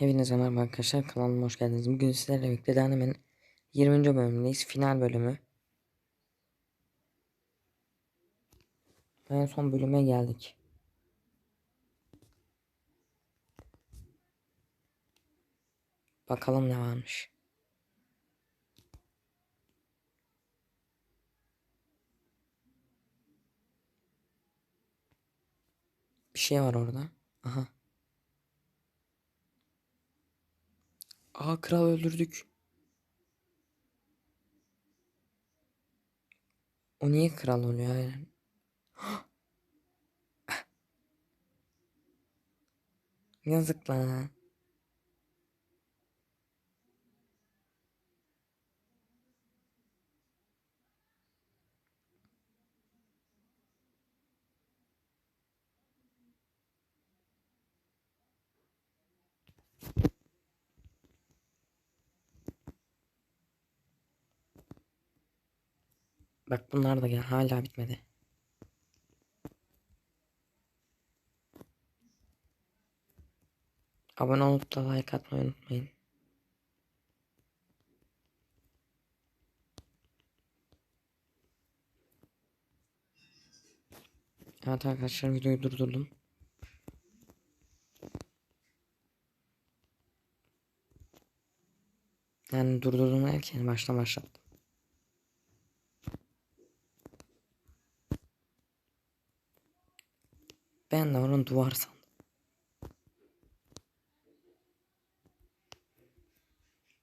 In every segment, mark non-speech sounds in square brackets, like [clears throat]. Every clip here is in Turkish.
Hepinize merhaba arkadaşlar kanalıma hoş geldiniz. Bugün sizlerle birlikte Dynamite'in 20. bölümündeyiz. Final bölümü. En son bölüme geldik. Bakalım ne varmış. Bir şey var orada. Aha. Aa kral öldürdük. O niye kral oluyor yani? [gasps] Yazık lan. Bak bunlar da gel hala bitmedi. Abone olup da like atmayı unutmayın. Evet arkadaşlar videoyu durdurdum. Yani durdurdum derken baştan başlattım. Ben de onun duvar sandım.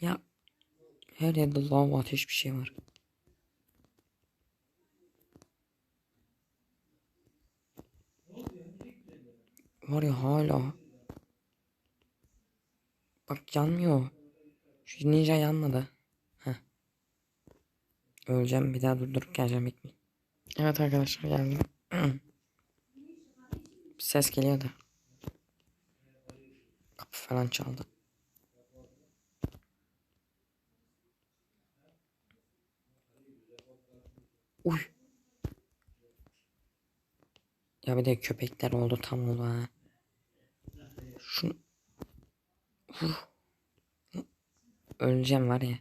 Ya her yerde lav ateş bir şey var. Var ya hala. Bak yanmıyor. Şu ninja yanmadı. Heh. Öleceğim bir daha durdurup geleceğim bekleyin. Evet arkadaşlar geldim. [clears throat] ses geliyor da. Kapı falan çaldı. Uy. Ya bir de köpekler oldu tam oldu ha. Şunu vur. Öleceğim var ya.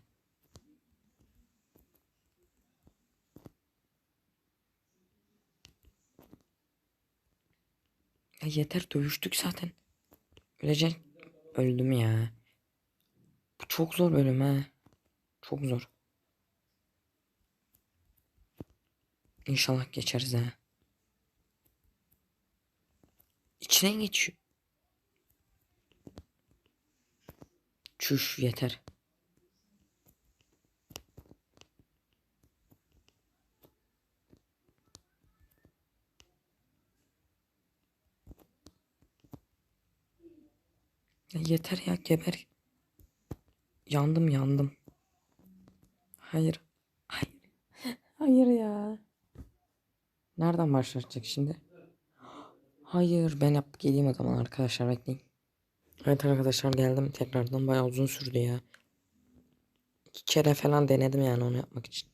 Ya yeter dövüştük zaten. Ölecek. Öldüm ya. Bu çok zor bölüm ha. Çok zor. İnşallah geçeriz ha. İçine geçiyor. Çüş yeter. Ya yeter ya geber. Yandım yandım. Hayır. Hayır. Hayır ya. Nereden başlayacak şimdi? Hayır ben yap geleyim o zaman arkadaşlar bekleyin. Evet arkadaşlar geldim tekrardan bayağı uzun sürdü ya. İki kere falan denedim yani onu yapmak için.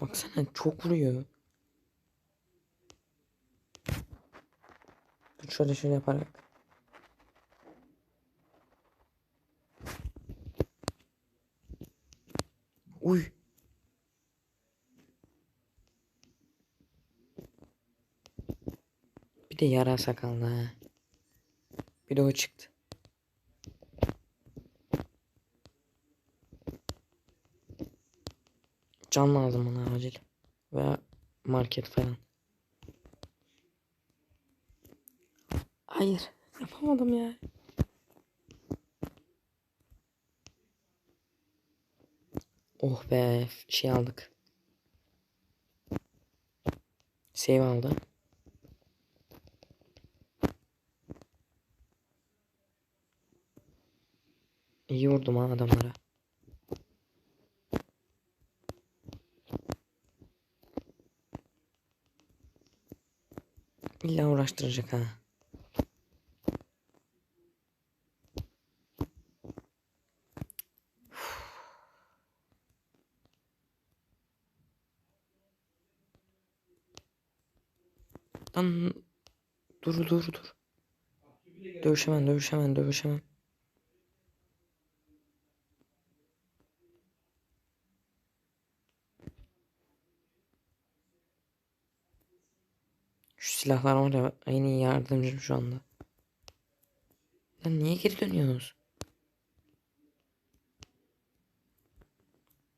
Baksana çok vuruyor. Şöyle şöyle yaparak. Uy. Bir de yara sakallı. Bir de o çıktı. Can lazım bana acil. Veya market falan. Hayır. Yapamadım ya. Oh be. Şey aldık. Save aldı. İyi vurdum ha adamlara. İlla uğraştıracak ha. Dur dur dur. Dövüşemem, dövüşemem, dövüşemem. Şu silahlar var ya en iyi yardımcım şu anda. Lan niye geri dönüyorsunuz?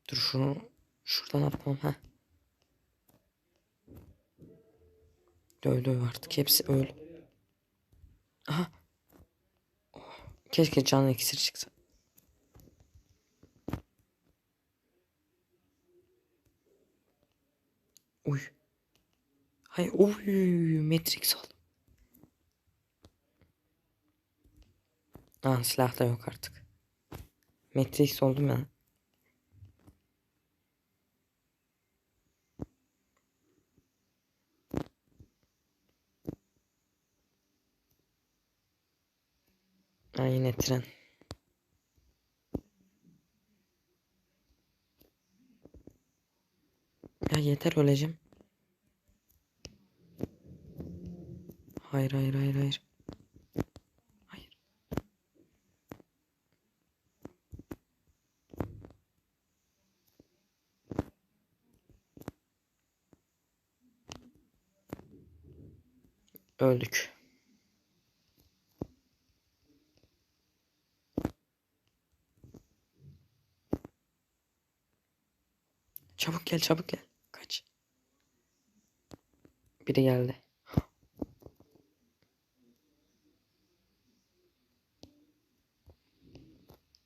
Dur şunu şuradan atmam ha. Döv döv artık hepsi öl. Aha. Keşke canlı iksir çıksa. Uy. Hay uy Matrix aldım. Aa silah da yok artık. Matrix oldum ya. Ha yine tren. Ya yeter öleceğim. Hayır hayır hayır hayır. Hayır. Öldük. Çabuk gel çabuk gel. Kaç. Biri geldi.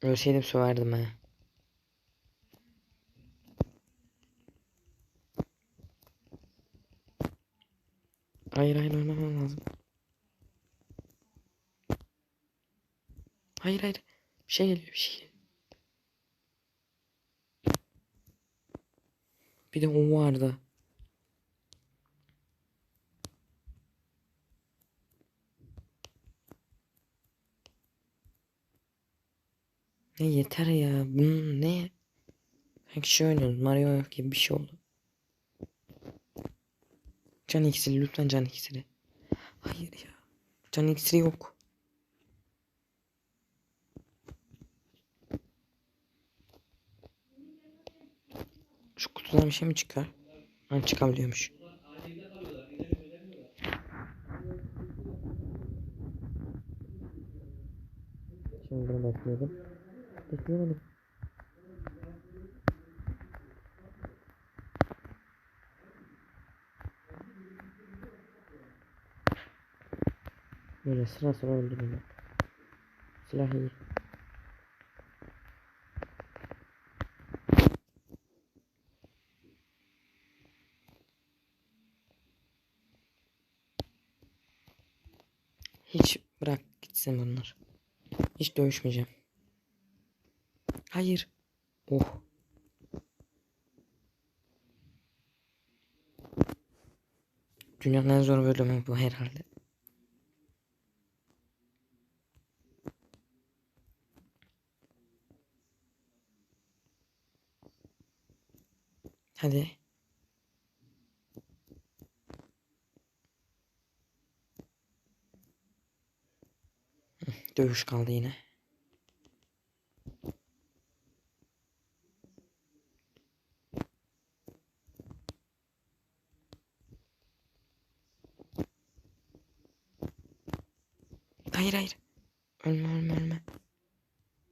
Ölseydim söverdim ha. Hayır hayır ölmemem lazım. Hayır hayır. Bir şey geliyor bir şey geliyor. Bir de o vardı. Ne yeter ya. Bunun ne? Sanki şey oynuyoruz. Mario gibi bir şey oldu. Can iksiri lütfen can iksiri. Hayır ya. Can iksiri yok. Şu kutudan bir şey mi çıkar? Ha çıkabiliyormuş. Şimdi bunu bekleyelim. Bekleyemedim. Böyle sıra sıra öldürüyorum. Silah iyi. Hiç bırak gitsin bunlar. Hiç dövüşmeyeceğim. Hayır. Oh. Dünyanın en zor bölümü bu herhalde. Hadi. Dövüş kaldı yine. Hayır hayır. Ölme ölme ölme.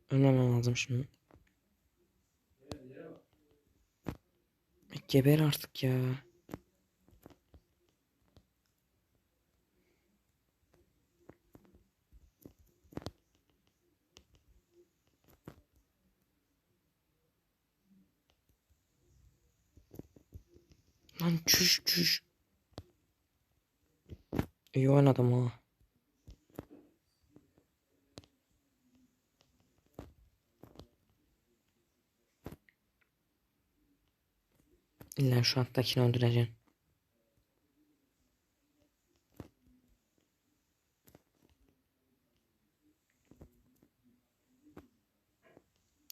Ölmemem lazım şimdi. Geber artık ya. Lan çüş çüş. İyi oynadım ha. İlla şu alttakini öldüreceksin.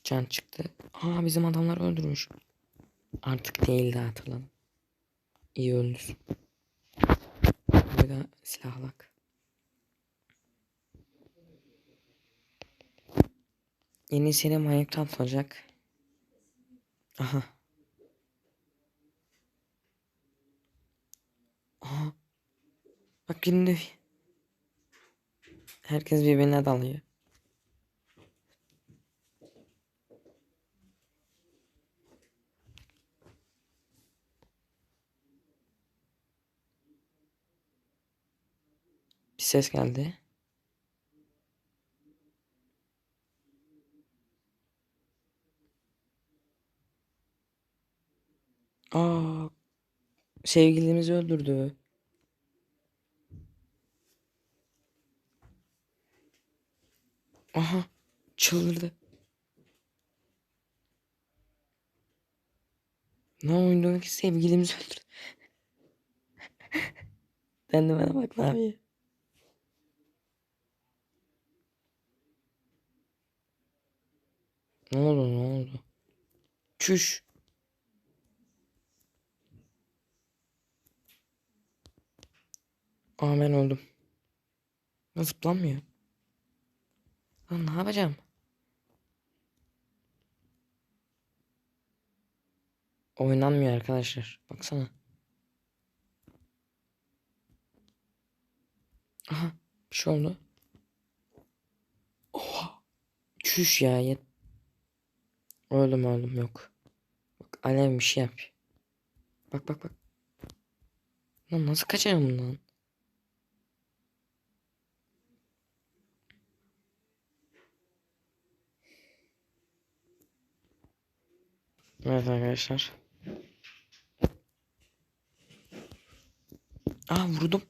Can çıktı. Aa bizim adamlar öldürmüş. Artık değil de hatırladım. İyi öldür. De silahlak. Yeni seri Minecraft olacak. Aha. Aha. Bak şimdi herkes birbirine dalıyor. Ses geldi. Aa, sevgilimizi öldürdü. Aha, çıldırdı. Ne oynuyor ki sevgilimizi öldürdü. [laughs] ben de bana bak ne Ne oldu ne oldu? Çüş. Aa ben öldüm. Ya Zıplanmıyor. Lan ne yapacağım? Oynanmıyor arkadaşlar. Baksana. Aha bir şey oldu. Oha. Çüş ya. Yet. Öldüm öldüm yok. Bak alev bir şey yap. Bak bak bak. Lan nasıl kaçarım bundan? Evet arkadaşlar. Aa vurdum.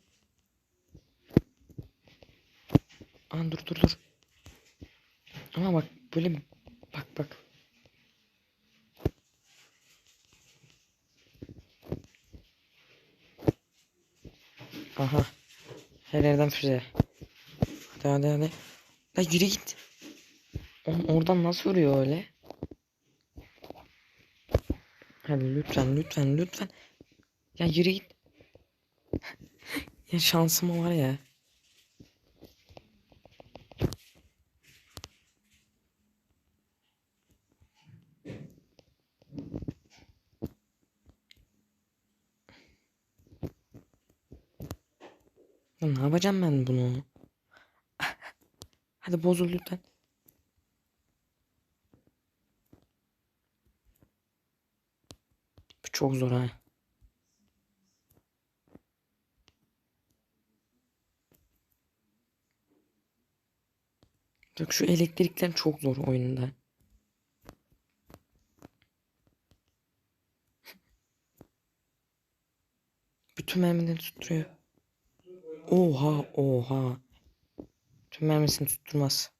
Aa dur dur dur. Ama bak böyle bak bak. Aha. Her yerden füze. Hadi hadi hadi. La yürü git. Oğlum oradan nasıl vuruyor öyle? Hadi lütfen lütfen lütfen. Ya yürü git. [laughs] ya şansım var ya. Yapacağım ben bunu? [laughs] Hadi bozul lütfen. Bu çok zor ha. Bak şu elektrikler çok zor oyunda. [laughs] Bütün mermileri tutturuyor. Oha oha. Tüm mermisini tutturmaz.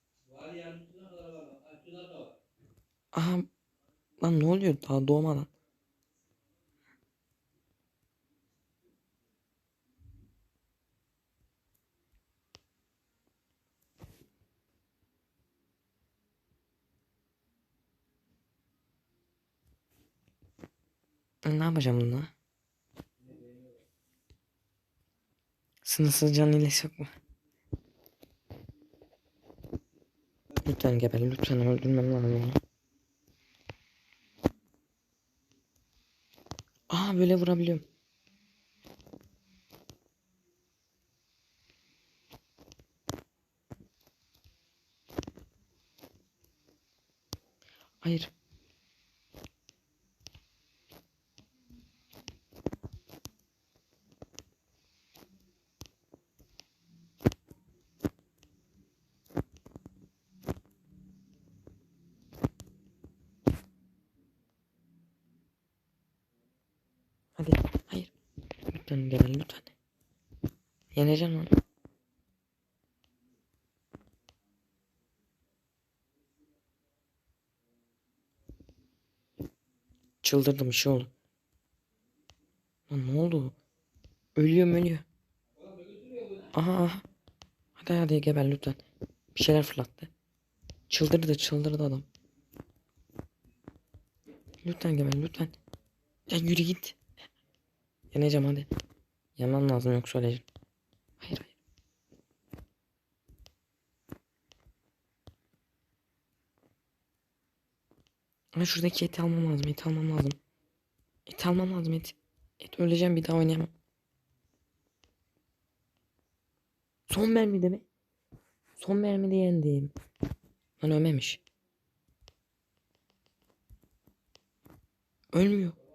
Aha. Lan ne oluyor daha doğmadan? Ne yapacağım bununla? Sınırsız can ile sokma. Lütfen geber, lütfen öldürmem lazım. Aa böyle vurabiliyorum. Hayır. Hadi. Hayır. Geber lütfen. Yeneceğim onu. Çıldırdım şey oldu. Lan ne oldu? Ölüyorum ölüyor. Aha aha. Hadi hadi geber lütfen. Bir şeyler fırlattı. Çıldırdı çıldırdı adam. Lütfen geber lütfen. Ya yürü git. Deneyeceğim hadi. Yanmam lazım yoksa öleceğim. Hayır hayır. Ama şuradaki eti almam lazım. Eti almam lazım. Et almam lazım et. Et öleceğim bir daha oynayamam. Son mermide mi? Son mermide yendim. Lan ölmemiş. Ölmüyor.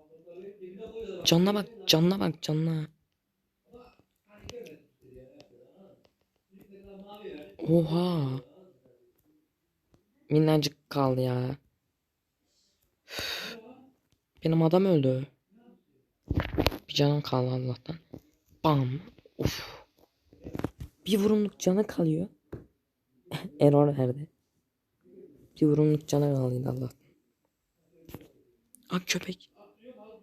Canına bak, canına bak, canına. Oha. Minnacık kaldı ya. Benim adam öldü. Bir canım kaldı Allah'tan. Bam. Uf. Bir vurumluk canı kalıyor. [laughs] Error verdi. Bir vurumluk canı kaldıydı Allah'tan. Aa köpek.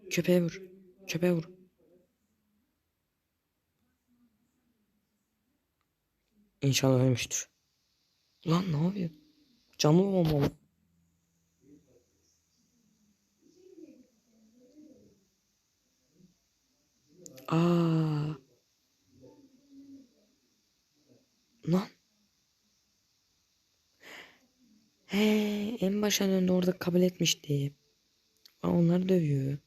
Köpeğe vur. Köpeğe vur. İnşallah ölmüştür. Lan ne yapıyor? Canlı olmalı. Aa. Lan. He, en başa döndü orada kabul etmişti. Aa, onları dövüyor.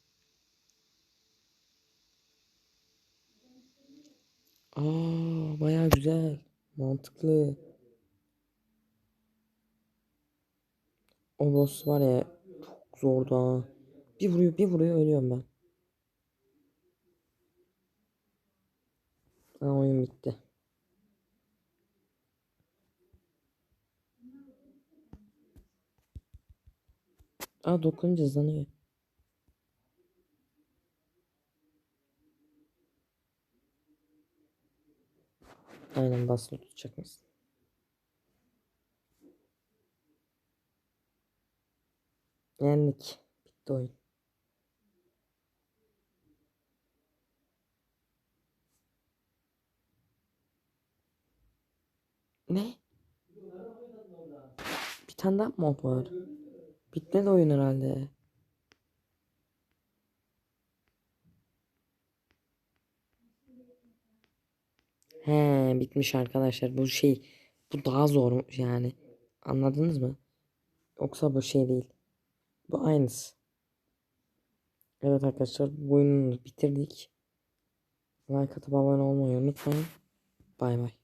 Aa, baya güzel. Mantıklı. O boss var ya çok zordu ha. Bir vuruyor bir vuruyor ölüyorum ben. Ha, oyun bitti. Aa dokununca hızlanıyor. Aynen basılı tutacak mısın? Yendik. Bitti oyun. Ne? Bir tane daha mod var. Bitmedi oyun herhalde. He bitmiş arkadaşlar. Bu şey bu daha zor yani. Anladınız mı? Yoksa bu şey değil. Bu aynısı. Evet arkadaşlar bu oyunu bitirdik. Like atıp abone olmayı unutmayın. Bay bay.